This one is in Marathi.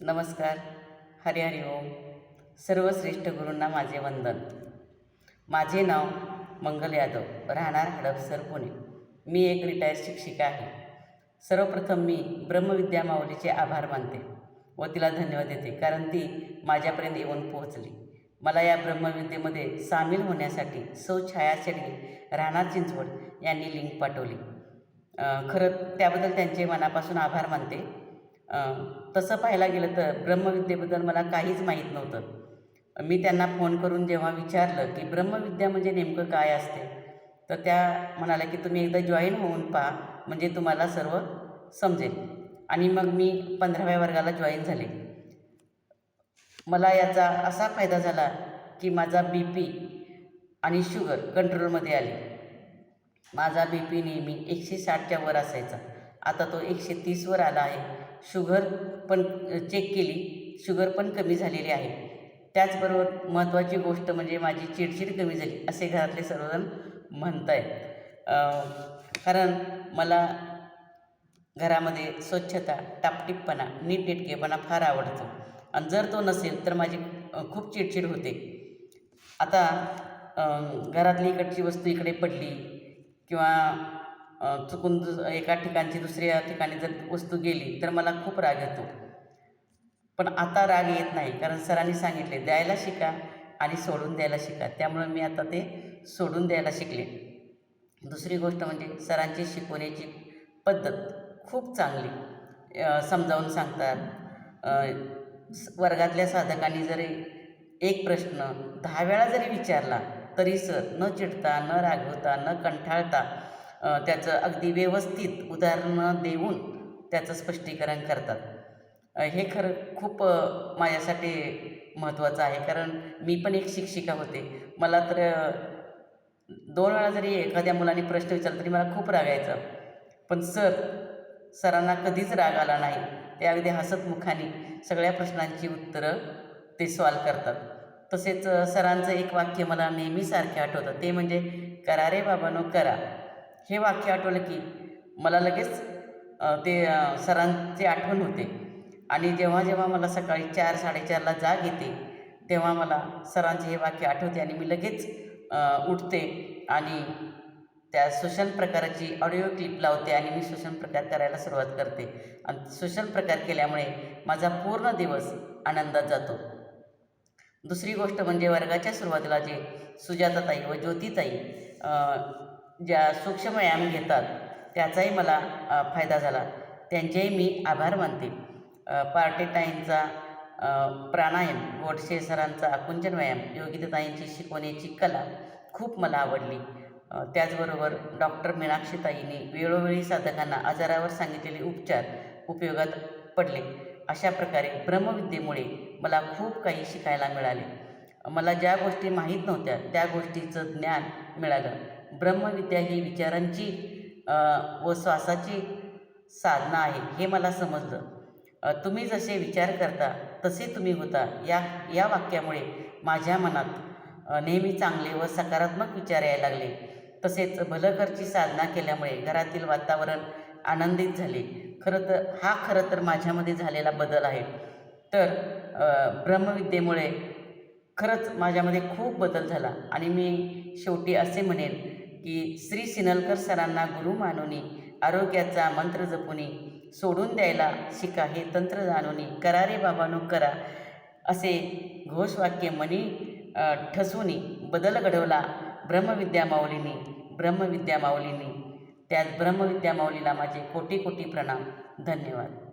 नमस्कार. हरिहरी ओम. सर्वश्रेष्ठ गुरूंना माझे वंदन. माझे नाव मंगल यादव. राहणार हडपसर पुणे. मी एक रिटायर शिक्षिका आहे. सर्वप्रथम मी ब्रह्मविद्या माऊलीचे आभार मानते व तिला धन्यवाद देते कारण ती माझ्यापर्यंत येऊन पोहोचली. मला या ब्रह्मविद्येमध्ये सामील होण्यासाठी सौ छाया शेडगे राहणार चिंचवड यांनी लिंक पाठवली. खरं त्याबद्दल त्यांचे मनापासून आभार मानते. तसं पाहायला गेलं तर ब्रह्मविद्येबद्दल मला काहीच माहीत नव्हतं. मी त्यांना फोन करून जेव्हा विचारलं की ब्रह्मविद्या म्हणजे नेमकं काय असते? तर त्या म्हणाल्या की तुम्ही एकदा जॉईन होऊन पहा म्हणजे तुम्हाला सर्व समजेल. आणि मग मी पंधराव्या वर्गाला जॉईन झाले. मला याचा असा फायदा झाला की माझा बी पी आणि शुगर कंट्रोलमध्ये आले. माझा बी पी नेहमी एकशे साठच्या वर असायचा. आता तो एकशे तीसवर आला आहे. शुगर पण चेक केली. शुगर पण कमी झालेली आहे. त्याचबरोबर महत्त्वाची गोष्ट म्हणजे माझी चिडचिड कमी झाली असे घरातले सर्वजण म्हणत आहेत कारण मला घरामध्ये स्वच्छता टापटीपपणा नीटनेटकेपणा फार आवडतो. आणि जर तो नसेल तर माझी खूप चिडचिड होते. आता घरातली इकडची वस्तू इकडे पडली किंवा चुकून दुस एका ठिकाणची दुसऱ्या ठिकाणी जर वस्तू गेली तर मला खूप राग येतो. पण आता राग येत नाही कारण सरांनी सांगितले द्यायला शिका आणि सोडून द्यायला शिका. त्यामुळे मी आता ते सोडून द्यायला शिकले. दुसरी गोष्ट म्हणजे सरांची शिकवण्याची पद्धत खूप चांगली. समजावून सांगतात. वर्गातल्या साधकांनी जरी एक प्रश्न दहा वेळा जरी विचारला तरी सर न चिडता न रागवता न कंठाळता त्याचं अगदी व्यवस्थित उदाहरणं देऊन त्याचं स्पष्टीकरण करतात. हे खरं खूप माझ्यासाठी महत्त्वाचं आहे. कारण मी पण एक शिक्षिका होते. मला तर दोन वेळा जरी एखाद्या मुलाने प्रश्न विचारला तरी मला खूप रागायचं पण सर सरांना कधीच राग आला नाही. ते अगदी हसतमुखाने सगळ्या प्रश्नांची उत्तरं ते सॉल्व करतात. तसेच सरांचं एक वाक्य मला नेहमीसारखे आठवतं. ते म्हणजे करा रे बाबानो करा. हे वाक्य आठवलं की मला लगेच ते सरांची आठवण होते. आणि जेव्हा जेव्हा मला सकाळी चार साडेचारला जाग येते तेव्हा मला सरांचे हे वाक्य आठवते आणि मी लगेच उठते आणि त्या श्वसन प्रकाराची ऑडिओ क्लिप लावते आणि मी श्वसन प्रकार करायला सुरुवात करते. आणि श्वसन प्रकार केल्यामुळे माझा पूर्ण दिवस आनंदात जातो. दुसरी गोष्ट म्हणजे वर्गाच्या सुरुवातीला जे सुजाताताई व ज्योतिताई ज्या सूक्ष्म व्यायाम घेतात त्याचाही मला फायदा झाला. त्यांचेही मी आभार मानते. अ, पार्टेटाईंचा प्राणायाम गोडसे सरांचा आकुंचन व्यायाम योगिताताईंची शिकवण्याची कला खूप मला आवडली. त्याचबरोबर डॉक्टर मीनाक्षीताईंनी वेळोवेळी साधकांना आजारावर सांगितलेले उपचार उपयोगात पडले. अशा प्रकारे ब्रह्मविद्येमुळे मला खूप काही शिकायला मिळाले. मला ज्या गोष्टी माहीत नव्हत्या त्या गोष्टीचं ज्ञान मिळालं. ब्रह्मविद्या ही विचारांची व श्वासाची साधना आहे हे मला समजलं. तुम्ही जसे विचार करता तसे तुम्ही होता. या या वाक्यामुळे माझ्या मनात नेहमी चांगले व सकारात्मक विचार यायला लागले. तसेच भलकरची साधना केल्यामुळे घरातील वातावरण आनंदित झाले. खरं तर हा खरं तर माझ्यामध्ये झालेला बदल आहे. तर ब्रह्मविद्येमुळे खरंच माझ्यामध्ये खूप बदल झाला आणि मी शेवटी असे म्हणेन की श्री सिनलकर सरांना गुरु मानूने आरोग्याचा मंत्र जपूने सोडून द्यायला शिका हे तंत्र जाणूने करा रे बाबानो करा. असे घोषवाक्य मनी अ, बदल घडवला ब्रह्मविद्या माऊलींनी ब्रह्मविद्या माऊलीनी. त्याच ब्रह्मविद्या माऊलीला माझे कोटी कोटी प्रणाम. धन्यवाद.